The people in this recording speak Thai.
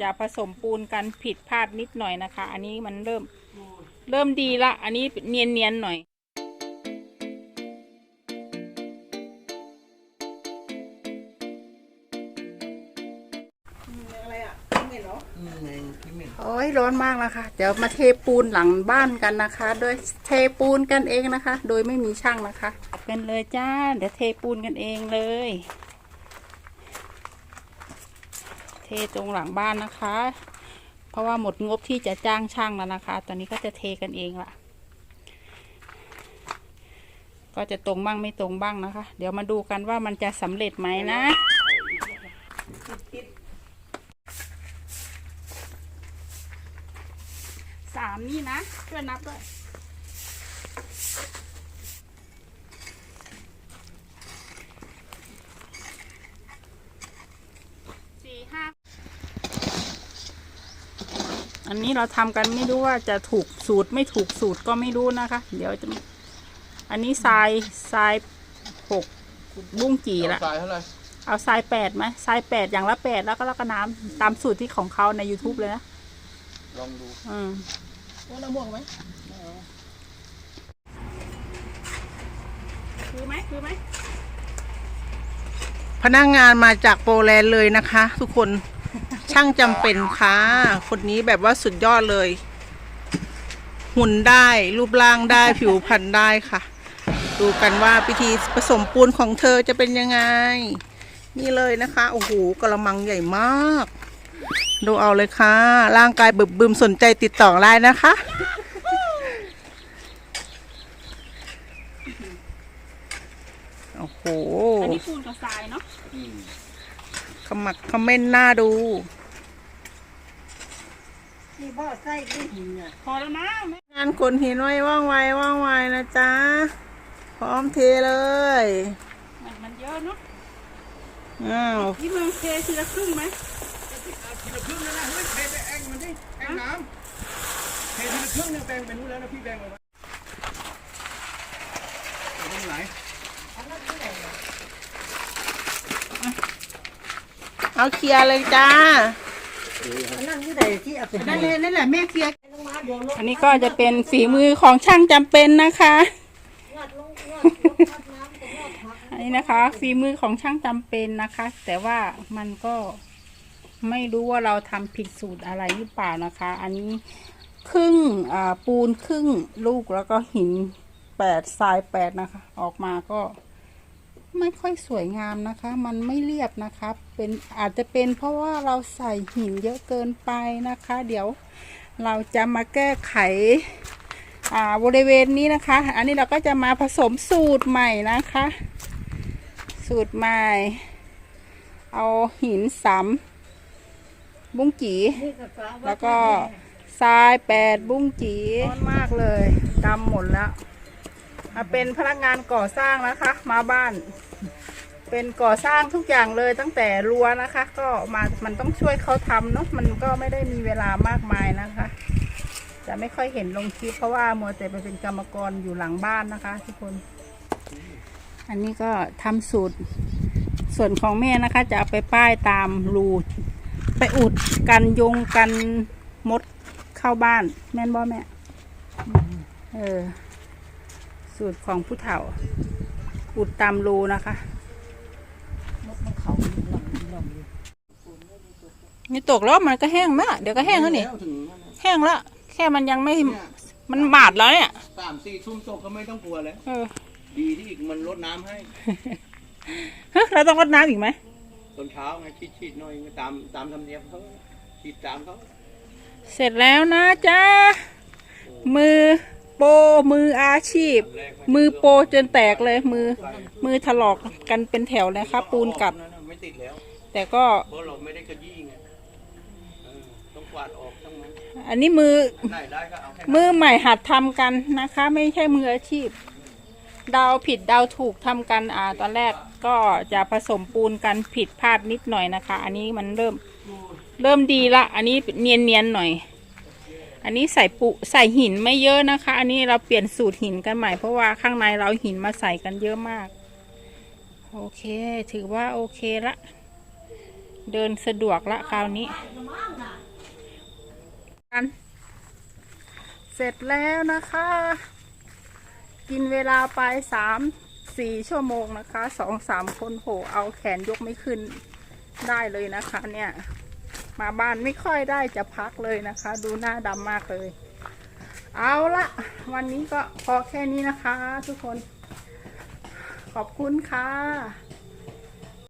จะผสมปูนกันผิดพลาดนิดหน่อยนะคะ อันนี้มันเริ่มเริ่มดีละ อันนี้เนียนเนียนๆหน่อยอะไรอะไม่เหรออืมแมงที่เหม็นโอ้ยร้อนมากแล้วค่ะเดี๋ยวมาเทปูนหลังบ้านกันนะคะ โดยเทปูนกันเองนะคะ โดยไม่มีช่างนะคะกันเลยจ้า เดี๋ยวเทปูนกันเองเลย เท ตรงหลังบ้านนะคะ เพราะว่าหมดงบที่จะจ้างช่างแล้วนะคะ ตอนนี้ก็จะเทกันเองละก็จะตรงบ้างไม่ตรงบ้างนะคะ เดี๋ยวมาดูกันว่ามันจะสำเร็จไหมนะสามนี่นะช่วยนับด้วยสี่ห้า อันนี้เราทำกันไม่รู้ว่าจะถูกสูตรไม่ถูกสูตรก็ไม่รู้นะคะ เดี๋ยวจะอันนี้ทรายทรายหกบุ้งกี่ละเอาทรายเท่าไหร่เอาทรายแปดไหมทรายแปดอย่างละแปดแล้วก็แล้วก็น้ำตามสูตรที่ของเขาใน YouTube เลยนะลองดูอืมโอ้น้ำม่วงไหมคือไหมคือไหมพนักงานมาจากโปแลนด์เลยนะคะ ทุกคน ช่างจำเป็นค่ะ คนนี้แบบว่าสุดยอดเลย หุ่นได้ รูปร่างได้ ผิวพรรณได้ค่ะ ดูกันว่าพิธีผสมปูนของเธอจะเป็นยังไง นี่เลยนะคะ โอ้โหกระมังใหญ่มาก ดูเอาเลยค่ะ ร่างกายบึบบึมสนใจติดต่อได้นะคะโอ้โห อันนี้ปูนกับทรายเนาะ ขมักเขม้นหน้าดูนี่บ่อไส้ด้วยหินอะพอแล้วนะแม่งานขนหินไว้ว่องไวว่องไวนะจ๊ะ พร้อมเทเลยมันมันเยอะเนาะอ้าวนี่มึงเททีละครึ่งไหมทีละครึ่งนะนะเฮ้ยเทไปแองมันดิแองน้ำเททีละครึ่งเนี่ยแบ่งไปนู้นแล้วนะพี่แบ่งเอาไว้เอาตรงไหน เอาเคลียร์เลยจ้าอันนั่นที่ไหนที่เอาไปนั่นเลยนั่นแหละแม่เคลียร์ลงมาเดี๋ยวลงอันนี้ก็จะเป็นฝีมือของช่างจำเป็นนะคะงอดลงงอดลงงอดน้ำกับงอดผักอันนี้นะคะ ฝีมือของช่างจำเป็นนะคะ แต่ว่ามันก็ไม่รู้ว่าเราทำผิดสูตรอะไรหรือเปล่านะคะ อันนี้ครึ่งอ่าปูนครึ่งลูกแล้วก็หินแปดทรายแปดนะคะ ออกมาก็ ไม่ค่อยสวยงามนะคะ มันไม่เรียบนะคะเป็นอาจจะเป็นเพราะว่าเราใส่หินเยอะเกินไปนะคะ เดี๋ยวเราจะมาแก้ไขอ่าบริเวณนี้นะคะ อันนี้เราก็จะมาผสมสูตรใหม่นะคะ สูตรใหม่ เอาหินสามบุ้งจีแล้วก็ทรายแปดบุ้งจีร้อนมากเลยดำหมดแล้ว เป็นพนักงานก่อสร้างนะคะ มาบ้าน เป็นก่อสร้างทุกอย่างเลยตั้งแต่รั้วนะคะ ก็มามันต้องช่วยเขาทำเนาะมันก็ไม่ได้มีเวลามากมายนะคะ จะไม่ค่อยเห็นลงคลิปเพราะว่ามัวแต่ไปเป็นกรรมกรอยู่หลังบ้านนะคะ ทุกคน อันนี้ก็ทำสูตรส่วนของแม่นะคะ จะเอาไปป้ายตามรูไปอุดกันยุงกันมดเข้าบ้าน แม่นบ่แม่ เออ สูตรของผู้เฒ่าอุดตามรูนะคะมดมันเขาหล่อมหล่อมนี่ตกแล้วมันก็แห้งแล้วเดี๋ยวก็แห้งแล้วนี่วถึงนั่นน่ะแห้งแล้วแค่มันยังไม่เนี่ยมันบาดแล้วเนี่ยสามสี่ทุ่มตกก็ไม่ต้องกลัวแล้วเออดีที่อีกมันลดน้ำให้ฮะเราต้องรดน้ำอีกไหมตอนเช้าไงฉีดฉีดๆหน่อยตามตามธรรมเนียมเขาฉีดตามเขาเสร็จแล้วนะจ๊ะมือ โปมืออาชีพ มือโปจนแตกเลยมือ มือถลอกกันเป็นแถวเลยครับปูนกัดไม่ติดแล้วแต่ก็เพราะเราไม่ได้ขยี้ไงเออต้องกวาดออกทั้งนั้นอันนี้มือไหนได้ก็เอาแค่มือใหม่หัดทำกันนะคะ ไม่ใช่มืออาชีพ เดาผิดเดาถูกทำกันอ่าตอนแรกก็จะผสมปูนกันผิดพลาดนิดหน่อยนะคะ อันนี้มันเริ่ม เริ่มดีละ อันนี้เนียนเนียนๆหน่อย อันนี้ใส่ปุใส่หินไม่เยอะนะคะ อันนี้เราเปลี่ยนสูตรหินกันใหม่เพราะว่าข้างในเราหินมาใส่กันเยอะมาก โอเค ถือว่าโอเคละ เดินสะดวกละคราวนี้กันเสร็จแล้วนะคะ กินเวลาไปสามสี่ชั่วโมงนะคะสองสามคนโหเอาแขนยกไม่ขึ้นได้เลยนะคะเนี่ย มาบ้านไม่ค่อยได้จะพักเลยนะคะ ดูหน้าดำมากเลย เอาละวันนี้ก็พอแค่นี้นะคะ ทุกคน ขอบคุณค่ะ